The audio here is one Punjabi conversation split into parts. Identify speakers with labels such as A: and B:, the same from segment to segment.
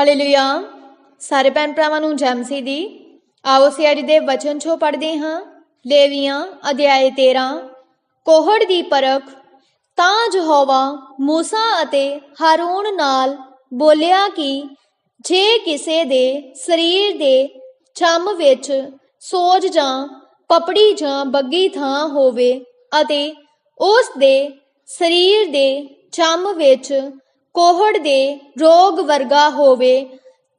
A: ਹਾਲੇਲੂਇਆ ਸਾਰੇ ਭੈਣ ਭਰਾਵਾਂ ਨੂੰ ਜੈ ਦੀ। ਆਓ ਅਸੀਂ ਅੱਜ ਦੇ ਵਚਨ ਚੋਂ ਪੜ੍ਹਦੇ ਹਾਂ। ਲੇਵੀਆਂ ਅਧਿਆਇ 13 ਕੋਹੜ ਦੀ ਪਰਖ, ਤਾਂ ਯਹੋਵਾ ਮੂਸਾ ਅਤੇ ਹਾਰੂਨ ਨਾਲ ਬੋਲਿਆ ਕਿ ਜੇ ਕਿਸੇ ਦੇ ਸਰੀਰ ਦੇ ਚੰਮ ਵਿੱਚ ਸੋਜ ਜਾਂ ਪਪੜੀ ਜਾਂ ਬੱਗੀ ਥਾਂ ਹੋਵੇ ਅਤੇ ਉਸ ਦੇ ਸਰੀਰ ਦੇ ਚੰਮ ਵਿੱਚ ਕੋਹੜ ਦੇ ਰੋਗ ਵਰਗਾ ਹੋਵੇ,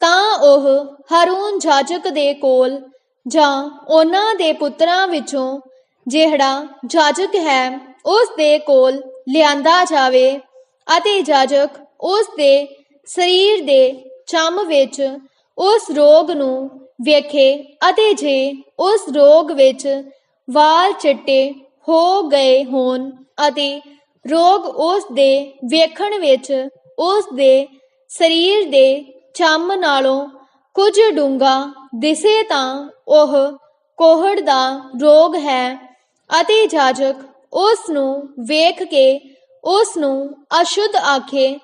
A: ਤਾਂ ਉਹ ਹਰੂਨ ਜਾਜਕ ਦੇ ਕੋਲ ਜਾਂ ਉਹਨਾਂ ਦੇ ਪੁੱਤਰਾਂ ਵਿੱਚੋਂ ਜਿਹੜਾ ਜਾਜਕ ਹੈ, ਉਸ ਦੇ ਕੋਲ ਲਿਆਂਦਾ ਜਾਵੇ ਅਤੇ ਜਾਜਕ ਉਸ ਦੇ ਸਰੀਰ ਦੇ ਚਮ ਵਿੱਚ ਉਸ ਰੋਗ ਨੂੰ ਵੇਖੇ ਅਤੇ ਜੇ ਉਸ ਰੋਗ ਵਿੱਚ ਵਾਲ ਚਿੱਟੇ ਹੋ ਗਏ ਹੋਣ ਅਤੇ ਰੋਗ ਉਸ ਦੇ ਵੇਖਣ ਵਿੱਚ ਉਸ ਦੇ ਸਰੀਰ ਦੇ ਚੰਮ ਨਾਲੋਂ ਕੁਝ ਡੂੰਗਾ ਦਿਸੇ ਤਾਂ ਉਹ ਕੋਹੜ ਦਾ ਰੋਗ ਹੈ ਅਤੇ ਜਾਜਕ ਉਸ ਨੂੰ ਵੇਖ ਕੇ ਉਸ ਨੂੰ ਅਸ਼ੁੱਧ ਆਖੇ,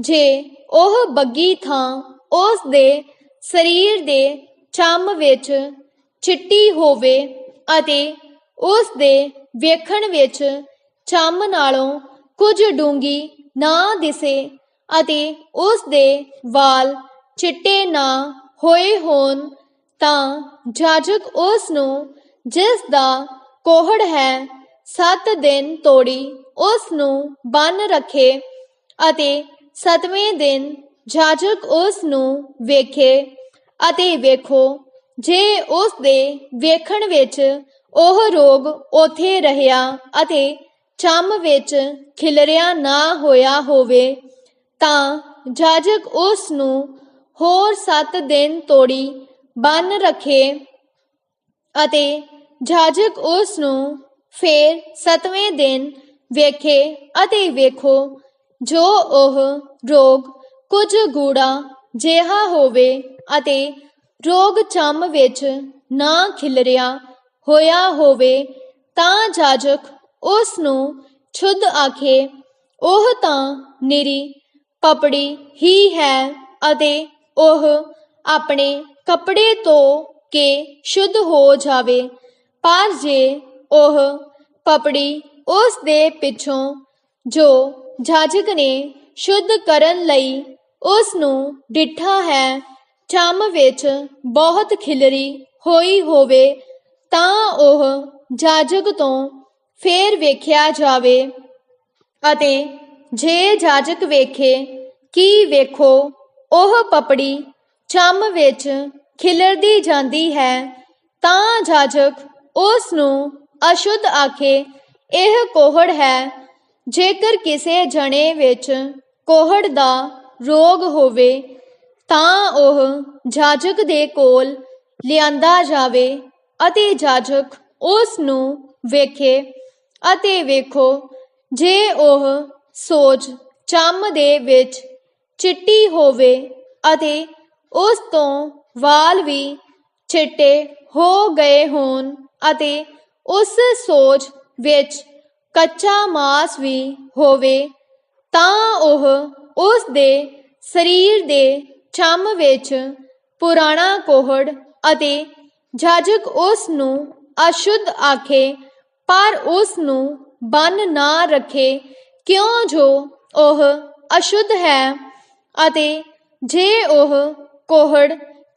A: ਜੇ ਉਹ ਬੱਗੀ ਥਾਂ ਉਸ ਦੇ ਸਰੀਰ ਦੇ ਚੰਮ ਵਿੱਚ ਚਿੱਟੀ ਹੋਵੇ ਅਤੇ ਉਸ ਦੇ ਵੇਖਣ ਵਿੱਚ ਚੰਮ ਨਾਲੋਂ ਕੁਝ ਡੂੰਗੀ ਨਾ ਦਿਸੇ ਅਤੇ ਉਸ ਦੇ ਵਾਲ ਚਿੱਟੇ ਨਾ ਹੋਏ ਹੋਣ, ਤਾਂ ਜਾਜਕ ਉਸ ਨੂੰ, ਜਿਸ ਦਾ ਕੋਹੜ ਹੈ, ਸੱਤ ਦਿਨ ਤੋੜੀ ਉਸ ਨੂੰ ਬੰਨ ਰੱਖੇ ਅਤੇ ਸਤਵੇਂ ਦਿਨ ਜਾਜਕ ਉਸ ਨੂੰ ਵੇਖੇ ਅਤੇ ਵੇਖੋ, ਜੇ ਉਸ ਦੇ ਵੇਖਣ ਵਿੱਚ ਉਹ ਰੋਗ ਉਥੇ ਰਹਿਆ ਅਤੇ ਚੰਮ ਵਿੱਚ ਖਿਲਰਿਆ ਨਾ ਹੋਇਆ ਹੋਵੇ, ਤਾਂ ਜਾਜਕ ਉਸ ਨੂੰ ਹੋਰ 7 ਦਿਨ ਤੋੜੀ ਬੰਨ ਰੱਖੇ ਅਤੇ ਜਾਜਕ ਉਸ ਨੂੰ ਫੇਰ ਸਤਵੇਂ ਦਿਨ ਵੇਖੇ ਅਤੇ ਵੇਖੋ, ਜੋ ਉਹ ਰੋਗ ਕੁਝ ਗੂੜਾ ਜਿਹਾ ਹੋਵੇ ਅਤੇ ਰੋਗ ਚੰਮ ਵਿੱਚ ਨਾ ਖਿਲਰਿਆ ਹੋਇਆ ਹੋਵੇ, ਤਾਂ ਜਾਜਕ ਉਸ ਨੂੰ ਛੁੱਧ ਆਖੇ, ਉਹ ਤਾਂ ਨਿਰੀ ਪਪੜੀ ਹੀ ਹੈ ਅਤੇ ਉਹ ਆਪਣੇ ਕੱਪੜੇ ਧੋ ਕੇ ਸ਼ੁੱਧ ਹੋ ਜਾਵੇ। ਪਰ ਜੇ ਉਹ ਪਪੜੀ ਉਸ ਦੇ ਪਿੱਛੋਂ ਜੋ ਜਾਜਕ ਨੇ ਸ਼ੁੱਧ ਕਰਨ ਲਈ ਉਸ ਨੂੰ ਡਿੱਠਾ ਹੈ, ਚਮ ਵਿੱਚ ਬਹੁਤ ਖਿਲਰੀ ਹੋਈ ਹੋਵੇ ਤਾਂ ਉਹ ਜਾਜਕ ਤੋਂ ਫੇਰ ਵੇਖਿਆ ਜਾਵੇ ਅਤੇ ਜੇ ਜਾਜਕ ਵੇਖੇ ਕੀ ਵੇਖੋ, ਉਹ ਪਪੜੀ ਚੰਮ ਵਿੱਚ ਖਿਲਰਦੀ ਜਾਂਦੀ ਹੈ, ਤਾਂ ਜਾਜਕ ਉਸ ਨੂੰ ਅਸ਼ੁੱਧ ਆਖੇ, ਇਹ ਕੋਹੜ ਹੈ, ਜੇਕਰ ਕਿਸੇ ਜਣੇ ਵਿੱਚ ਕੋਹੜ ਦਾ ਰੋਗ ਹੋਵੇ, ਤਾਂ ਉਹ ਜਾਜਕ ਦੇ ਕੋਲ ਲਿਆਂਦਾ ਜਾਵੇ। ਅਤੇ ਜਾਜਕ ਉਸ ਨੂੰ ਵੇਖੇ ਅਤੇ ਵੇਖੋ, ਜੇ ਉਹ ਸੋਜ ਚੰਮ ਦੇ ਵਿੱਚ ਚਿੱਟੀ ਹੋਵੇ ਅਤੇ ਉਸ ਤੋਂ ਵਾਲ ਵੀ ਚਿੱਟੇ ਹੋ ਗਏ ਹੋਣ ਅਤੇ ਉਸ ਸੋਜ ਵਿੱਚ ਕੱਚਾ ਮਾਸ ਵੀ ਹੋਵੇ, ਤਾਂ ਉਹ ਉਸ ਦੇ ਸਰੀਰ ਦੇ ਚੰਮ ਵਿੱਚ ਪੁਰਾਣਾ ਕੋਹੜ ਅਤੇ ਜਾਜਕ ਉਸ ਨੂੰ ਅਸ਼ੁੱਧ ਆਖੇ ਪਰ ਉਸ ਨੂੰ ਬੰਨ ਨਾ ਰੱਖੇ, ਕਿਉਂ ਜੋ ਉਹ ਅਸ਼ੁੱਧ ਹੈ ਅਤੇ ਜੇ ਉਹ ਕੋਹੜ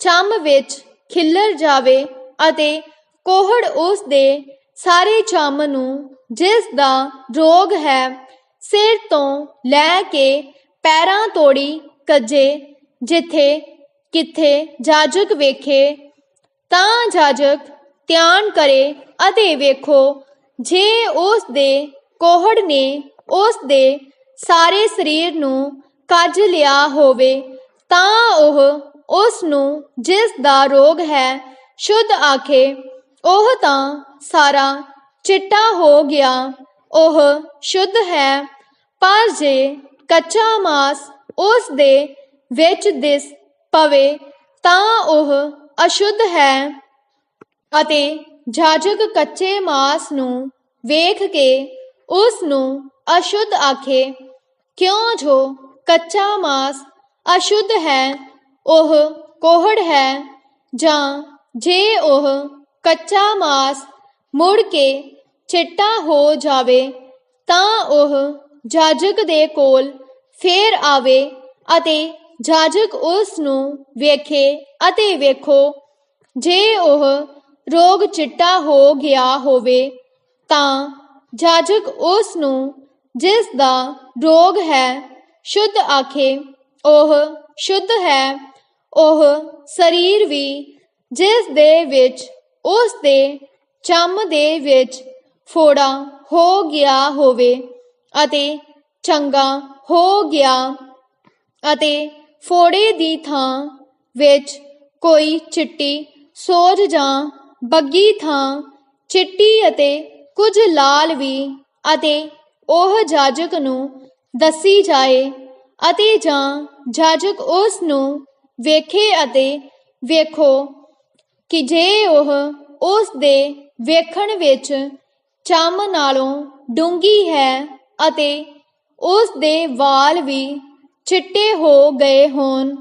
A: ਚੰਮ ਵਿੱਚ ਖਿੱਲਰ ਜਾਵੇ ਅਤੇ ਕੋਹੜ ਉਸ ਦੇ ਸਾਰੇ ਚੰਮ ਨੂੰ ਜਿਸ ਦਾ ਰੋਗ ਹੈ, ਸਿਰ ਤੋਂ ਲੈ ਕੇ ਪੈਰਾਂ ਤੋੜੀ ਕੱਜੇ, ਜਿੱਥੇ ਕਿੱਥੇ ਜਾਜਕ ਵੇਖੇ, ਤਾਂ ਜਾਜਕ ਧਿਆਨ ਕਰੇ ਅਤੇ ਵੇਖੋ ਜੇ ਉਸ ਦੇ ਕੋਹੜ ਨੇ ਉਸ ਦੇ ਸਾਰੇ ਸਰੀਰ ਨੂੰ ਕੱਜ ਲਿਆ ਹੋਵੇ, ਤਾਂ ਉਹ ਉਸ ਨੂੰ ਜਿਸ ਦਾ ਰੋਗ ਹੈ, ਸ਼ੁੱਧ ਆਖੇ, ਉਹ ਤਾਂ ਸਾਰਾ ਚਿੱਟਾ ਹੋ ਗਿਆ, ਉਹ ਸ਼ੁੱਧ ਹੈ। ਪਰ ਜੇ ਕੱਚਾ ਮਾਸ ਉਸ ਦੇ ਵਿੱਚ ਦਿਸ ਪਵੇ, ਤਾਂ ਉਹ ਅਸ਼ੁੱਧ ਹੈ ਅਤੇ ਜਾਜਕ ਕੱਚੇ ਮਾਸ ਨੂੰ ਵੇਖ ਕੇ ਉਸ ਨੂੰ ਅਸ਼ੁੱਧ ਆਖੇ, ਕਿਉਂ ਜੋ ਕੱਚਾ ਮਾਸ ਅਸ਼ੁੱਧ ਹੈ, ਉਹ ਕੋਹੜ ਹੈ, ਜਾਂ ਜੇ ਉਹ ਕੱਚਾ ਮਾਸ ਮੁੜ ਕੇ ਚਿੱਟਾ ਹੋ ਜਾਵੇ, ਤਾਂ ਉਹ ਜਾਜਕ ਦੇ ਕੋਲ ਫੇਰ ਆਵੇ ਅਤੇ ਜਾਜਕ ਉਸ ਨੂੰ ਵੇਖੇ ਅਤੇ ਵੇਖੋ, ਜੇ ਉਹ ਰੋਗ ਚਿੱਟਾ ਹੋ ਗਿਆ ਹੋਵੇ, ਤਾਂ ਜਾਜਕ ਉਸ ਨੂੰ ਜਿਸ ਦਾ ਰੋਗ ਹੈ, ਸ਼ੁੱਧ ਆਖੇ ਉਹ ਸ਼ੁੱਧ ਹੈ ਉਹ ਸਰੀਰ ਵੀ, ਜਿਸ ਦੇ ਵਿੱਚ, ਉਸ ਦੇ ਚੰਮ ਦੇ ਵਿੱਚ ਫੋੜਾ ਹੋ ਗਿਆ ਹੋਵੇ ਅਤੇ ਚੰਗਾ ਹੋ ਗਿਆ ਅਤੇ ਫੋੜੇ ਦੀ ਥਾਂ ਵਿੱਚ ਕੋਈ ਚਿੱਟੀ ਸੋਜ ਜਾਂ ਬੱਗੀ ਥਾਂ, ਚਿੱਟੀ ਅਤੇ ਕੁਝ ਲਾਲ ਵੀ ਅਤੇ ਉਹ ਜਾਜਕ ਨੂੰ ਦੱਸੀ ਜਾਏ ਅਤੇ ਜਾਂ ਜਾਜਕ ਉਸ ਨੂੰ ਵੇਖੇ ਅਤੇ ਵੇਖੋ ਕਿ ਜੇ ਉਹ ਉਸ ਦੇ ਵੇਖਣ ਵਿੱਚ ਚਮ ਨਾਲੋਂ ਡੂੰਗੀ ਹੈ ਅਤੇ ਉਸ ਦੇ ਵਾਲ ਵੀ ਚਿੱਟੇ ਹੋ ਗਏ ਹੋਣ,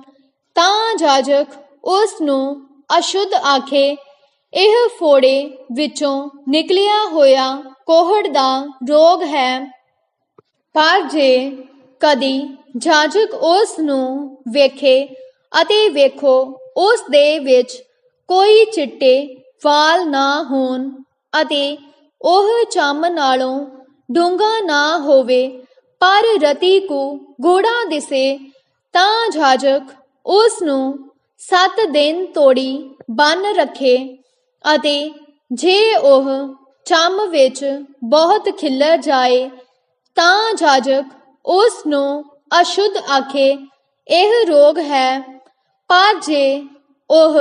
A: ਤਾਂ ਜਾਜਕ ਉਸ ਨੂੰ ਅਸ਼ੁੱਧ ਆਖੇ ਇਹ ਫੋੜੇ ਵਿੱਚੋਂ ਨਿਕਲਿਆ ਹੋਇਆ ਕੋਹੜ ਦਾ ਰੋਗ ਹੈ। ਪਰ ਜੇ ਕਦੀ ਜਾਜਕ ਉਸ ਨੂੰ ਵੇਖੇ ਅਤੇ ਵੇਖੋ, ਉਸ ਦੇ ਵਿੱਚ ਕੋਈ ਚਿੱਟੇ ਵਾਲ ਨਾ ਹੋਣ ਅਤੇ ਉਹ ਚੰਮ ਨਾਲੋਂ ਡੂੰਘਾ ਨਾ ਹੋਵੇ, ਪਰ ਰਤੀ ਕੋ ਗੂੜਾ ਦਿਸੇ, ਤਾਂ ਜਾਜਕ ਉਸ ਨੂੰ ਸੱਤ ਦਿਨ ਤੋੜੀ ਬੰਨ ਰੱਖੇ। ਅਤੇ ਜੇ ਉਹ ਚੰਮ ਵਿੱਚ ਬਹੁਤ ਖਿੱਲਰ ਜਾਏ, ਤਾਂ ਜਾਜਕ ਉਸ ਨੂੰ ਅਸ਼ੁੱਧ ਆਖੇ, ਇਹ ਰੋਗ ਹੈ। ਪਰ ਜੇ ਉਹ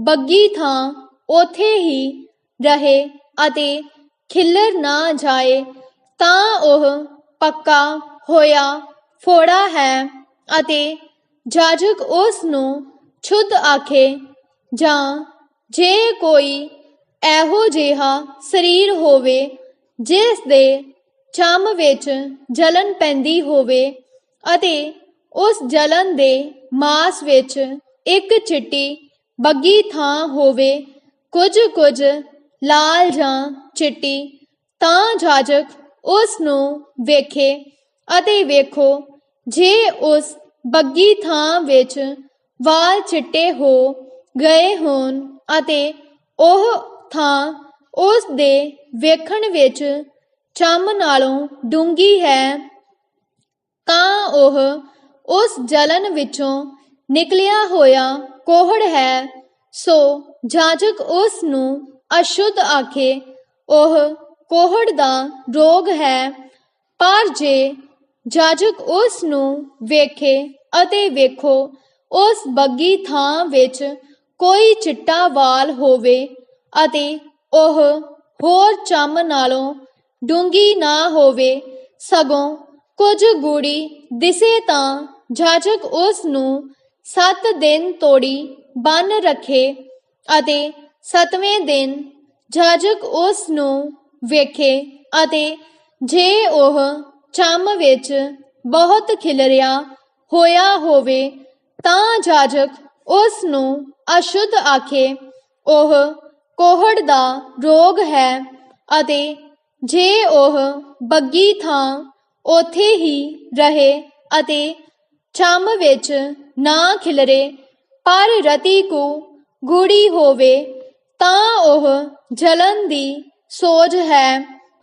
A: ਬੱਗੀ ਥਾਂ ਉਥੇ ਹੀ ਰਹੇ ਅਤੇ ਖਿੱਲਰ ਨਾ ਜਾਏ, ਤਾਂ ਉਹ ਪੱਕਾ ਹੋਇਆ, ਫੋੜਾ ਹੈ। ਅਤੇ ਜਾਜਕ ਉਸ ਨੂੰ ਛੁੱਧ ਆਖੇ, ਜਾਂ ਜੇ ਕੋਈ ਇਹੋ ਜਿਹਾ ਸਰੀਰ ਹੋਵੇ, ਜਿਸ ਦੇ ਚਮ ਵਿੱਚ ਜਲਨ ਪੈਂਦੀ ਹੋਵੇ ਅਤੇ ਉਸ ਜਲਨ ਦੇ ਮਾਸ ਵਿੱਚ ਇੱਕ ਚਿੱਟੀ ਬੱਗੀ ਥਾਂ ਹੋਵੇ ਕੁਝ ਕੁਝ ਲਾਲ ਜਾਂ ਚਿੱਟੀ, ਤਾਂ ਜਾਜਕ ਉਸ ਨੂੰ ਵੇਖੇ ਅਤੇ ਵੇਖੋ, ਜੇ ਉਸ ਬੱਗੀ ਥਾਂ ਵਿੱਚ ਵਾਲ ਚਿੱਟੇ ਹੋ ਗਏ ਹੋਣ ਅਤੇ ਉਹ ਥਾਂ ਉਸ ਦੇ ਵੇਖਣ ਵਿੱਚ ਚੰਮ ਨਾਲੋਂ ਡੂੰਗੀ ਹੈ, ਤਾਂ ਉਹ ਉਸ ਜਲਨ ਵਿੱਚੋਂ ਨਿਕਲਿਆ ਹੋਇਆ ਕੋਹੜ ਹੈ। ਸੋ ਜਾਜਕ ਉਸ ਨੂੰ ਅਸ਼ੁੱਧ ਆਖੇ ਉਹ ਕੋਹੜ ਦਾ ਰੋਗ ਹੈ ਪਰ ਜੇ ਜਾਜਕ ਉਸ ਨੂੰ ਵੇਖੇ ਅਤੇ ਵੇਖੋ, ਉਸ ਬੱਗੀ ਥਾਂ ਵਿੱਚ ਕੋਈ ਚਿੱਟਾ ਵਾਲ ਹੋਵੇ ਅਤੇ ਉਹ ਹੋਰ ਚੰਮ ਨਾਲੋਂ ਡੂੰਗੀ ਨਾ ਹੋਵੇ, ਸਗੋਂ ਕੁਝ ਗੂੜੀ ਦਿਸੇ ਤਾਂ ਜਾਜਕ ਉਸ ਨੂੰ ਸੱਤ ਦਿਨ ਤੋੜੀ ਬੰਨ ਰੱਖੇ ਅਤੇ ਸਤਵੇਂ ਦਿਨ ਜਾਜਕ ਉਸ ਨੂੰ ਵੇਖੇ ਅਤੇ ਜੇ ਉਹ ਚਮ ਵਿੱਚ ਬਹੁਤ ਖਿਲਰਿਆ ਹੋਇਆ ਹੋਵੇ ਤਾਂ ਜਾਜਕ ਉਸ ਨੂੰ ਅਸ਼ੁੱਧ ਆਖੇ ਉਹ ਕੋਹੜ ਦਾ ਰੋਗ ਹੈ ਅਤੇ ਜੇ ਉਹ ਬੱਗੀ ਥਾਂ ਉਥੇ ਹੀ ਰਹੇ ਅਤੇ ਚੰਮ ਵਿੱਚ ਨਾ ਖਿਲਰੇ, ਪਰ ਰਤੀ ਕੋ ਗੂੜੀ ਹੋਵੇ, ਤਾਂ ਉਹ ਜਲਨ ਦੀ ਸੋਜ ਹੈ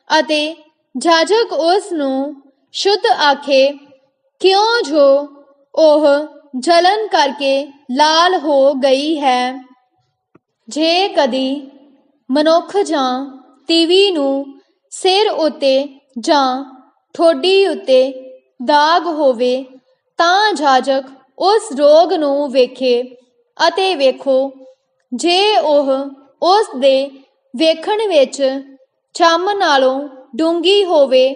A: ਅਤੇ ਜਾਜਕ ਉਸ ਨੂੰ ਸ਼ੁੱਧ ਆਖੇ, ਕਿਉਂ ਜੋ ਉਹ ਜਲਨ ਕਰਕੇ ਲਾਲ ਹੋ ਗਈ ਹੈ। ਜੇ ਕਦੀ ਮਨੁੱਖ ਜਾਂ ਤੀਵੀ ਨੂੰ ਸਿਰ ਉਤੇ ਜਾਂ ਠੋਡੀ ਉਤੇ ਦਾਗ ਹੋਵੇ, ਤਾਂ ਜਾਜਕ ਉਸ ਰੋਗ ਨੂੰ ਵੇਖੇ ਅਤੇ ਵੇਖੋ, ਜੇ ਉਹ ਉਸ ਦੇ ਵੇਖਣ ਵਿੱਚ ਚੰਮ ਨਾਲੋਂ ਡੂੰਗੀ ਹੋਵੇ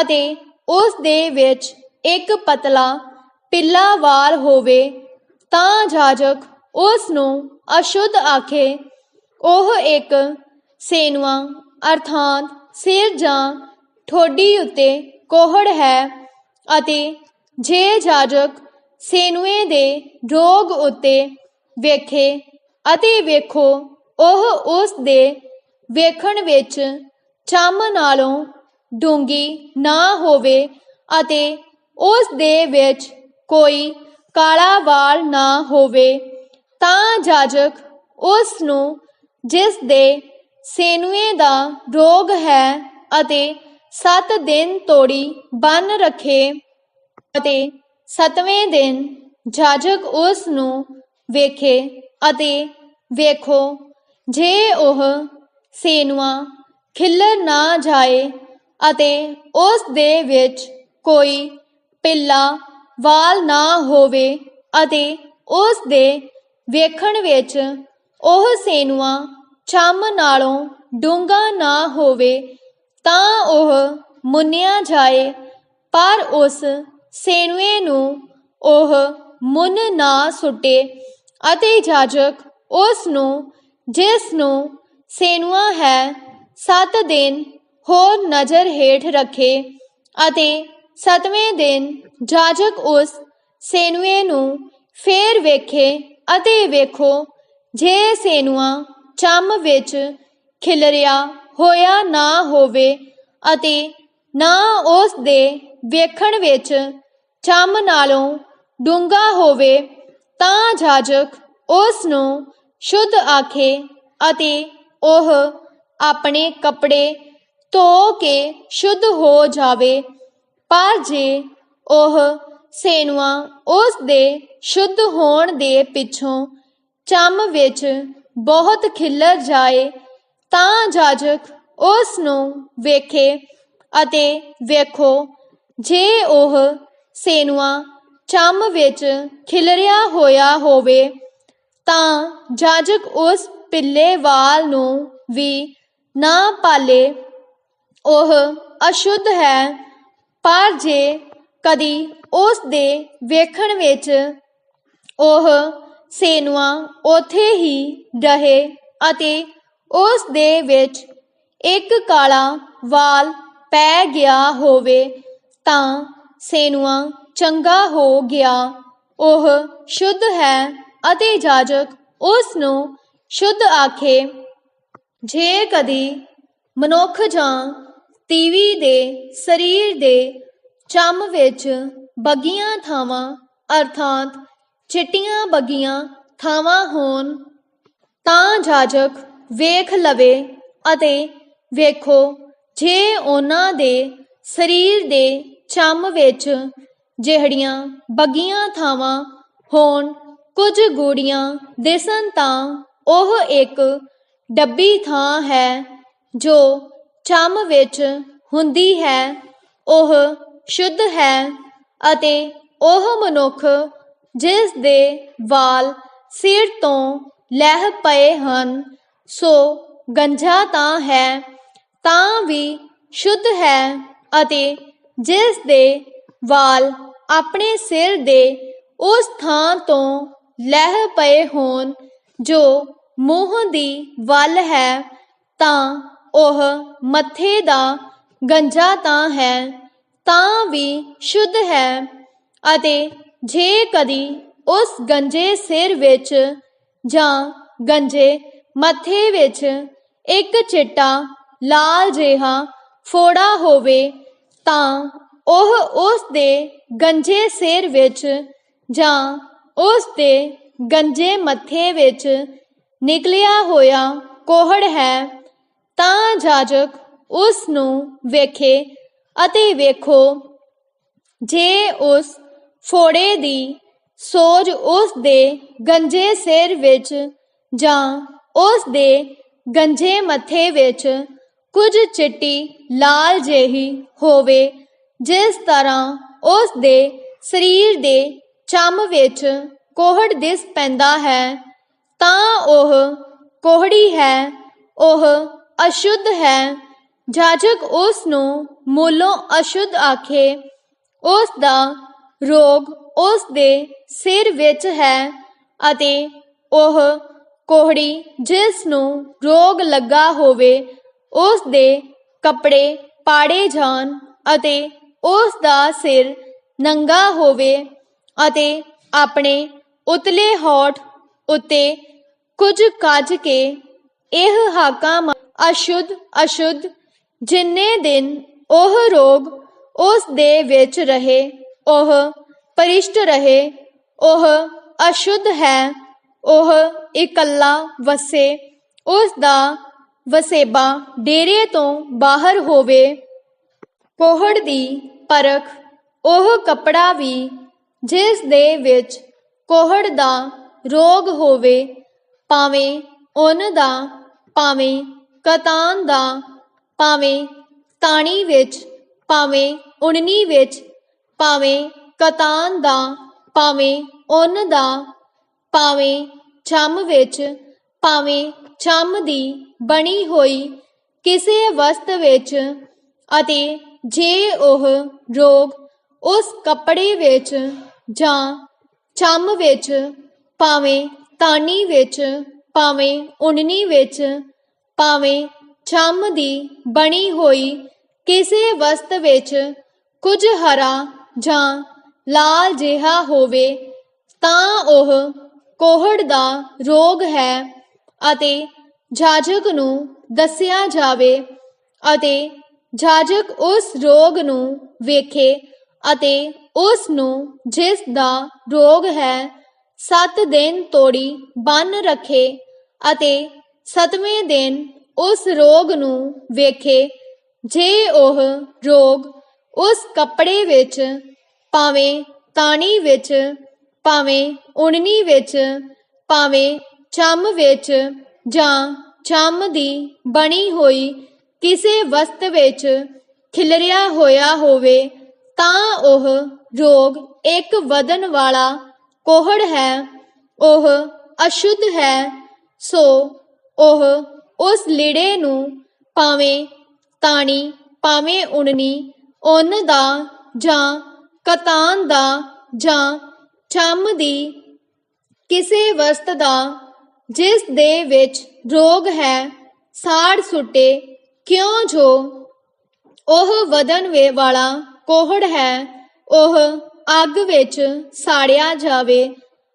A: ਅਤੇ ਉਸ ਦੇ ਵਿੱਚ ਇੱਕ ਪਤਲਾ ਪਿੱਲਾ ਵਾਲ ਹੋਵੇ, ਤਾਂ ਜਾਜਕ ਉਸ ਨੂੰ ਅਸ਼ੁੱਧ ਆਖੇ, ਉਹ ਇੱਕ ਸੇਨਵਾ ਅਰਥਾਤ ਸਿਰ ਜਾਂ ਠੋਡੀ ਉੱਤੇ ਕੋਹੜ ਹੈ ਅਤੇ ਜੇ ਜਾਜਕ ਸੇਨੂਏ ਦੇ ਰੋਗ ਉੱਤੇ ਵੇਖੇ ਅਤੇ ਵੇਖੋ, ਉਹ ਉਸ ਦੇ ਵੇਖਣ ਵਿੱਚ ਚੰਮ ਨਾਲੋਂ ਡੂੰਗੀ ਨਾ ਹੋਵੇ ਅਤੇ ਉਸ ਦੇ ਵਿੱਚ ਕੋਈ ਕਾਲਾ ਵਾਲ ਨਾ ਹੋਵੇ, ਤਾਂ ਜਾਜਕ ਉਸ ਨੂੰ ਜਿਸ ਦੇ ਸੇਨੂਏ ਦਾ ਰੋਗ ਹੈ ਅਤੇ 7 ਦਿਨ ਤੋੜੀ ਬੰਨ ਰੱਖੇ ਅਤੇ ਸਤਵੇਂ ਦਿਨ ਜਾਜਕ ਉਸ ਨੂੰ ਵੇਖੇ ਅਤੇ ਵੇਖੋ, ਜੇ ਉਹ ਸੇਨਵਾ ਖਿੱਲਰ ਨਾ ਜਾਏ ਅਤੇ ਉਸ ਦੇ ਵਿੱਚ ਕੋਈ ਪਿੱਲਾ ਵਾਲ ਨਾ ਹੋਵੇ ਅਤੇ ਉਸ ਦੇ ਵੇਖਣ ਵਿੱਚ ਉਹ ਸੇਨਵਾ ਚੰਮ ਨਾਲੋਂ ਡੂੰਗਾ ਨਾ ਹੋਵੇ ਤਾਂ ਉਹ ਮੁੰਨਿਆ ਜਾਏ, ਪਰ ਉਸ ਸੇਨੂਏ ਨੂੰ ਉਹ ਮੁੰਨ ਨਾ ਸੁੱਟੇ ਅਤੇ ਜਾਜਕ ਉਸ ਨੂੰ, ਜਿਸ ਨੂੰ ਸੇਨਵਾ ਹੈ, ਸੱਤ ਦਿਨ ਹੋਰ ਨਜ਼ਰ ਹੇਠ ਰੱਖੇ ਅਤੇ ਸਤਵੇਂ ਦਿਨ ਜਾਜਕ ਉਸ ਸੇਨਵੇ ਨੂੰ ਫੇਰ ਵੇਖੇ ਅਤੇ ਵੇਖੋ, ਜੇ ਸੇਨਵਾ ਚੰਮ ਵਿੱਚ ਖਿਲਰਿਆ ਹੋਇਆ ਨਾ ਹੋਵੇ ਅਤੇ ਨਾ ਉਸ ਦੇ ਵੇਖਣ ਵਿੱਚ ਚੰਮ ਨਾਲੋਂ ਡੂੰਗਾ ਹੋਵੇ, ਤਾਂ ਜਾਜਕ ਉਸ ਨੂੰ ਸ਼ੁੱਧ ਆਖੇ ਅਤੇ ਉਹ ਆਪਣੇ ਕੱਪੜੇ ਧੋ ਕੇ ਸ਼ੁੱਧ ਹੋ ਜਾਵੇ। ਪਰ ਜੇ ਉਹ ਸੇਨਵਾ ਉਸ ਦੇ ਸ਼ੁੱਧ ਹੋਣ ਦੇ ਪਿੱਛੋਂ ਚੰਮ ਵਿੱਚ ਬਹੁਤ ਖਿੱਲਰ ਜਾਏ, ਤਾਂ ਜਾਜਕ ਉਸ ਨੂੰ ਵੇਖੇ ਅਤੇ ਵੇਖੋ, ਜੇ ਉਹ ਸੇਨਵਾ ਚੰਮ ਵਿੱਚ ਖਿਲਰਿਆ ਹੋਇਆ ਹੋਵੇ, ਤਾਂ ਜਾਜਕ ਉਸ ਪਿੱਲੇ ਵਾਲ ਨੂੰ ਵੀ ਨਾ ਪਾਲੇ। ਉਹ ਅਸ਼ੁੱਧ ਹੈ, ਪਰ ਜੇ ਕਦੀ ਉਸ ਦੇ ਵੇਖਣ ਵਿੱਚ ਉਹ ਸੇਨੂਆਂ ਉੱਥੇ ਹੀ ਰਹੇ ਅਤੇ ਉਸ ਦੇ ਵਿੱਚ ਇੱਕ ਕਾਲਾ ਵਾਲ ਪੈ ਗਿਆ ਹੋਵੇ ਤਾਂ ਸੇਨਵਾ ਚੰਗਾ ਹੋ ਗਿਆ। ਉਹ ਸ਼ੁੱਧ ਹੈ ਅਤੇ ਜਾਜਕ ਉਸ ਨੂੰ ਸ਼ੁੱਧ ਆਖੇ, ਜੇ ਕਦੀ ਮਨੁੱਖ ਜਾਂ ਤੀਵੀ ਦੇ ਸਰੀਰ ਦੇ ਚੰਮ ਵਿੱਚ ਬੱਗੀਆਂ ਥਾਵਾਂ, ਅਰਥਾਤ ਚਿੱਟੀਆਂ ਬੱਗੀਆਂ ਥਾਵਾਂ ਹੋਣ, ਤਾਂ ਜਾਜਕ ਵੇਖ ਲਵੇ ਅਤੇ ਵੇਖੋ ਜੇ ਉਹਨਾਂ ਦੇ ਸਰੀਰ ਦੇ ਚੰਮ ਵਿੱਚ ਜਿਹੜੀਆਂ ਬੱਗੀਆਂ ਥਾਵਾਂ ਹੋਣ, ਕੁਝ ਗੂੜੀਆਂ ਦਿਸਣ ਤਾਂ ਉਹ ਇੱਕ ਡੱਬੀ ਥਾਂ ਹੈ ਜੋ ਚੰਮ ਵਿੱਚ ਹੁੰਦੀ ਹੈ, ਉਹ ਸ਼ੁੱਧ ਹੈ ਅਤੇ ਉਹ ਮਨੁੱਖ ਜਿਸ ਦੇ ਵਾਲ ਸਿਰ ਤੋਂ ਲਹਿ ਪਏ ਹਨ, ਸੋ ਗੰਜਾ ਤਾਂ ਹੈ, ਤਾਂ ਵੀ ਸ਼ੁੱਧ ਹੈ ਅਤੇ ਜਿਸ ਦੇ ਵਾਲ ਆਪਣੇ ਸਿਰ ਦੇ ਉਸ ਥਾਂ ਤੋਂ ਲਹਿ ਪਏ ਹੋਣ, ਜੋ ਮੂੰਹ ਦੀ ਵੱਲ ਹੈ, ਤਾਂ ਉਹ ਮੱਥੇ ਦਾ ਗੰਜਾ ਤਾਂ ਹੈ। ਤਾਂ ਵੀ ਸ਼ੁੱਧ ਹੈ। ਅਤੇ ਜੇ ਕਦੀ ਉਸ ਗੰਜੇ ਸਿਰ ਵਿੱਚ ਜਾਂ ਗੰਜੇ ਮੱਥੇ ਵਿੱਚ ਇੱਕ ਚਿੱਟਾ ਲਾਲ ਜਿਹਾ ਫੋੜਾ ਹੋਵੇ, ਤਾਂ ਉਹ ਉਸ ਦੇ ਗੰਜੇ ਸਿਰ ਵਿੱਚ ਜਾਂ ਉਸ ਦੇ ਗੰਜੇ ਮੱਥੇ ਵਿੱਚ ਨਿਕਲਿਆ ਹੋਇਆ ਕੋਹੜ ਹੈ, ਤਾਂ ਜਾਜਕ ਉਸ ਨੂੰ ਵੇਖੇ ਅਤੇ ਵੇਖੋ, ਜੇ ਉਸ ਫੋੜੇ ਦੀ ਸੋਜ ਉਸ ਦੇ ਗੰਜੇ ਸਿਰ ਵਿੱਚ ਜਾਂ ਉਸ ਦੇ ਗੰਜੇ ਮੱਥੇ ਵਿੱਚ ਕੁਝ ਚਿੱਟੀ ਲਾਲ ਜਿਹੀ ਹੋਵੇ, ਜਿਸ ਤਰ੍ਹਾਂ ਉਸ ਦੇ ਸਰੀਰ ਦੇ ਚਮ ਵਿੱਚ ਕੋਹੜ ਦਿਸ ਪੈਂਦਾ ਹੈ, ਤਾਂ ਉਹ ਕੋਹੜੀ ਹੈ, ਉਹ ਅਸ਼ੁੱਧ ਹੈ। ਜਾਜਕ ਉਸ ਨੂੰ ਮੂਲੋਂ ਅਸ਼ੁੱਧ ਆਖੇ, ਉਸ ਦਾ ਰੋਗ ਉਸ ਦੇ ਸਿਰ ਵਿੱਚ ਹੈ ਅਤੇ ਉਹ ਕੋਹੜੀ ਜਿਸ ਨੂੰ ਰੋਗ ਲੱਗਾ ਹੋਵੇ, ਉਸ ਦੇ ਕੱਪੜੇ ਪਾੜੇ ਜਾਣ ਅਤੇ ਉਸ ਦਾ ਸਿਰ ਨੰਗਾ ਹੋਵੇ ਅਤੇ ਆਪਣੇ ਉਤਲੇ ਹੋਠ ਉੱਤੇ ਕੁਝ ਕੱਜ ਕੇ ਇਹ ਹਾਕਾ ਅਸ਼ੁੱਧ ਅਸ਼ੁੱਧ ਜਿੰਨੇ ਦਿਨ ਉਹ ਰੋਗ ਉਸ ਦੇ ਵਿੱਚ ਰਹੇ, ਉਹ ਪਰਿਸ਼ਟ ਰਹੇ, ਉਹ ਅਸ਼ੁੱਧ ਹੈ, ਉਹ ਇਕੱਲਾ ਵਸੇ, ਉਸ ਦਾ ਵਸੇਬਾ ਡੇਰੇ ਤੋਂ ਬਾਹਰ ਹੋਵੇ। ਕੋਹੜ ਦੀ ਪਰਖ, ਉਹ ਕੱਪੜਾ ਵੀ ਜਿਸ ਦੇ ਵਿੱਚ ਕੋਹੜ ਦਾ ਰੋਗ ਹੋਵੇ, ਭਾਵੇਂ ਉਹਨ ਦਾ, ਭਾਵੇਂ ਕਤਾਨ ਦਾ ਭਾਵੇਂ ਤਾਣੀ ਵਿੱਚ, ਭਾਵੇਂ ਉਣਨੀ ਵਿੱਚ, ਭਾਵੇਂ ਕਤਾਨ ਦਾ, ਭਾਵੇਂ ਉਨ ਦਾ, ਭਾਵੇਂ ਚੰਮ ਵਿੱਚ, ਭਾਵੇਂ ਚੰਮ ਦੀ ਬਣੀ ਹੋਈ ਕਿਸੇ ਵਸਤ ਵਿੱਚ ਅਤੇ ਜੇ ਉਹ ਰੋਗ ਉਸ ਕੱਪੜੇ ਵਿੱਚ ਜਾਂ ਚੰਮ ਵਿੱਚ, ਭਾਵੇਂ ਤਾਨੀ ਵਿੱਚ, ਭਾਵੇਂ ਉਣਨੀ ਵਿੱਚ, ਭਾਵੇਂ ਚੰਮ ਦੀ ਬਣੀ ਹੋਈ ਕਿਸੇ ਵਸਤ ਵਿੱਚ ਕੁਝ ਹਰਾ ਜਾਂ ਲਾਲ ਜਿਹਾ ਹੋਵੇ, ਤਾਂ ਉਹ ਕੋਹੜ ਦਾ ਰੋਗ ਹੈ ਅਤੇ ਜਾਜਕ ਨੂੰ ਦੱਸਿਆ ਜਾਵੇ ਅਤੇ ਜਾਜਕ ਉਸ ਰੋਗ ਨੂੰ ਵੇਖੇ ਅਤੇ ਉਸ ਨੂੰ ਜਿਸ ਦਾ ਰੋਗ ਹੈ, ਸੱਤ ਦਿਨ ਤੋੜੀ ਬੰਨ ਰੱਖੇ ਅਤੇ ਸਤਵੇਂ ਦਿਨ ਉਸ ਰੋਗ ਨੂੰ ਵੇਖੇ, ਜੇ ਉਹ ਰੋਗ ਉਸ ਕੱਪੜੇ ਵਿੱਚ, ਭਾਵੇਂ ਤਾਣੀ ਵਿੱਚ, ਭਾਵੇਂ ਉਣਨੀ ਵਿੱਚ, ਭਾਵੇਂ ਚੰਮ ਵਿੱਚ ਜਾਂ ਚੰਮ ਦੀ ਬਣੀ ਹੋਈ ਕਿਸੇ ਵਸਤ ਵਿੱਚ ਖਿਲਰਿਆ ਹੋਇਆ ਹੋਵੇ, ਤਾਂ ਉਹ ਰੋਗ ਇੱਕ ਵਧਨ ਵਾਲਾ ਕੋਹੜ ਹੈ, ਉਹ ਅਸ਼ੁੱਧ ਹੈ, ਸੋ ਉਹ ਉਸ ਲੀੜੇ ਨੂੰ ਭਾਵੇਂ ਤਾਣੀ, ਭਾਵੇਂ ਉਣਨੀ ਉਹਨ ਦਾ ਜਾਂ ਕਤਾਨ ਦਾ ਜਾਂ ਚੰਮ ਦੀ ਕਿਸੇ ਵਸਤ ਦਾ, ਜਿਸ ਦੇ ਵਿੱਚ ਰੋਗ ਹੈ, ਸਾੜ ਸੁੱਟੇ, ਕਿਉਂ ਜੋ ਉਹ ਵਧਨ ਵੇ ਵਾਲਾ ਕੋਹੜ ਹੈ, ਉਹ ਅੱਗ ਵਿੱਚ ਸਾੜਿਆ ਜਾਵੇ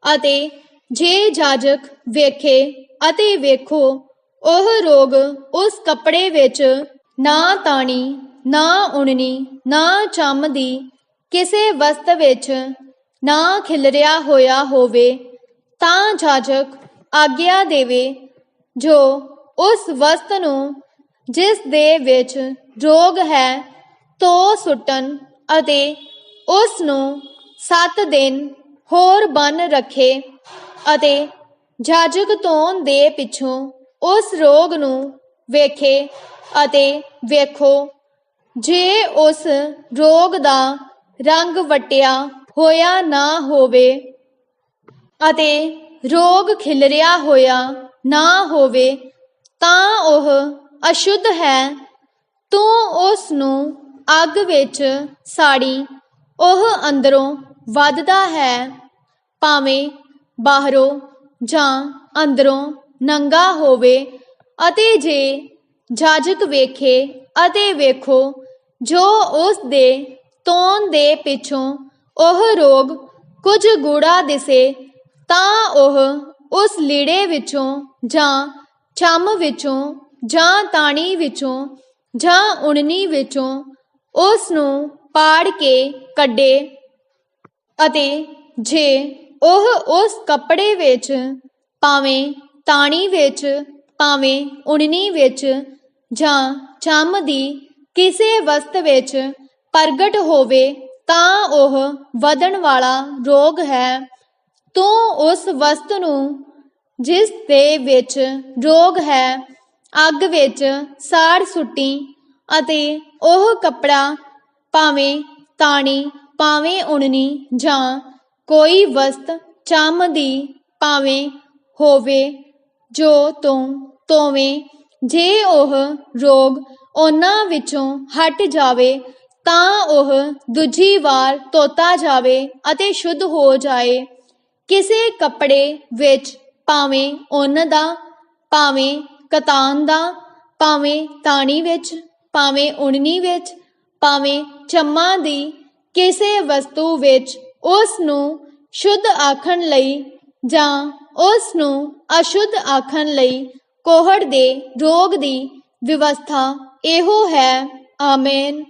A: ਅਤੇ ਜੇ ਜਾਜਕ ਵੇਖੇ ਅਤੇ ਵੇਖੋ ਉਹ ਰੋਗ ਉਸ ਕੱਪੜੇ ਵਿੱਚ ਨਾ ਤਾਣੀ, ਨਾ ਉਣਨੀ, ਨਾ ਚੰਮ ਦੀ ਕਿਸੇ ਵਸਤ ਵਿੱਚ ਨਾ ਖਿਲਰਿਆ ਹੋਇਆ ਹੋਵੇ, ਤਾਂ ਜਾਜਕ ਆਗਿਆ ਦੇਵੇ, ਜੋ ਉਸ ਵਸਤ ਨੂੰ ਜਿਸ ਦੇ ਵਿੱਚ ਰੋਗ ਹੈ, ਤੋ ਸੁੱਟਣ ਅਤੇ ਉਸ ਨੂੰ ਸੱਤ ਦਿਨ ਹੋਰ ਬੰਨ ਰੱਖੇ ਅਤੇ ਜਾਜਕ ਤੋਂ ਦੇ ਪਿੱਛੋਂ ਉਸ ਰੋਗ ਨੂੰ ਵੇਖੇ ਅਤੇ ਵੇਖੋ, ਜੇ ਉਸ ਰੋਗ ਦਾ ਰੰਗ ਵਟਿਆ ਹੋਇਆ ਨਾ ਹੋਵੇ ਅਤੇ ਰੋਗ ਖਿਲਰਿਆ ਹੋਇਆ ਨਾ ਹੋਵੇ, ਤਾਂ ਉਹ ਅਸ਼ੁੱਧ ਹੈ। ਤੂੰ ਉਸ ਨੂੰ ਅੱਗ ਵਿੱਚ ਸਾੜੀ, ਉਹ ਅੰਦਰੋਂ ਵੱਧਦਾ ਹੈ। ਭਾਵੇਂ ਬਾਹਰੋਂ ਜਾਂ ਅੰਦਰੋਂ ਨੰਗਾ ਹੋਵੇ ਅਤੇ ਜੇ ਜਾਜਕ ਵੇਖੇ ਅਤੇ ਵੇਖੋ, ਜੋ ਉਸ ਦੇ ਤੌਣ ਦੇ ਪਿੱਛੋਂ ਉਹ ਰੋਗ ਕੁਝ ਗੂੜਾ ਦਿਸੇ, ਤਾਂ ਉਹ ਉਸ ਲੀੜੇ ਵਿੱਚੋਂ ਜਾਂ ਚੰਮ ਵਿੱਚੋਂ ਜਾਂ ਤਾਣੀ ਵਿੱਚੋਂ ਜਾਂ ਉਣਨੀ ਵਿੱਚੋਂ ਉਸ ਨੂੰ ਪਾੜ ਕੇ ਕੱਢੇ ਅਤੇ ਜੇ ਉਹ ਉਸ ਕੱਪੜੇ ਵਿੱਚ ਭਾਵੇਂ ਤਾਣੀ ਵਿੱਚ, ਭਾਵੇਂ ਉਣਨੀ ਵਿੱਚ ਜਾਂ ਚੰਮ ਦੀ ਕਿਸੇ ਵਸਤ ਵਿੱਚ ਪ੍ਰਗਟ ਹੋਵੇ, ਤਾਂ ਉਹ ਵਧਣ ਵਾਲਾ ਰੋਗ ਹੈ। ਤੂੰ ਉਸ ਵਸਤ ਨੂੰ ਜਿਸ ਦੇ ਵਿੱਚ ਰੋਗ ਹੈ, ਅੱਗ ਵਿੱਚ ਸਾੜ ਸੁੱਟੀ ਅਤੇ ਉਹ ਕੱਪੜਾ, ਭਾਵੇਂ ਤਾਣੀ, ਭਾਵੇਂ ਉਣਨੀ ਜਾਂ ਕੋਈ ਵਸਤ ਚੰਮ ਦੀ ਭਾਵੇਂ ਹੋਵੇ ਜੋ ਤੋਂ ਤੋਵੇਂ ਜੇ ਉਹ ਰੋਗ ਉਹਨਾਂ ਵਿੱਚੋਂ ਹਟ ਜਾਵੇ, ਤਾਂ ਉਹ ਦੂਜੀ ਵਾਰ ਧੋਤਾ ਜਾਵੇ ਅਤੇ ਸ਼ੁੱਧ ਹੋ ਜਾਏ। ਕਿਸੇ ਕੱਪੜੇ ਵਿੱਚ ਭਾਵੇਂ ਉੱਨ ਦਾ, ਭਾਵੇਂ ਕਤਾਨ ਦਾ, ਭਾਵੇਂ ਤਾਣੀ ਵਿੱਚ, ਭਾਵੇਂ ਉਣਨੀ ਵਿੱਚ, ਭਾਵੇਂ ਚੰਮਾਂ ਦੀ ਕਿਸੇ ਵਸਤੂ ਵਿੱਚ ਉਸ ਨੂੰ ਸ਼ੁੱਧ ਆਖਣ ਲਈ ਜਾਂ ਉਸ ਨੂੰ ਅਸ਼ੁੱਧ ਆਖਣ ਲਈ ਕੋਹੜ ਦੇ ਰੋਗ ਦੀ ਵਿਵਸਥਾ ਇਹੋ ਹੈ ਆਮੇਨ।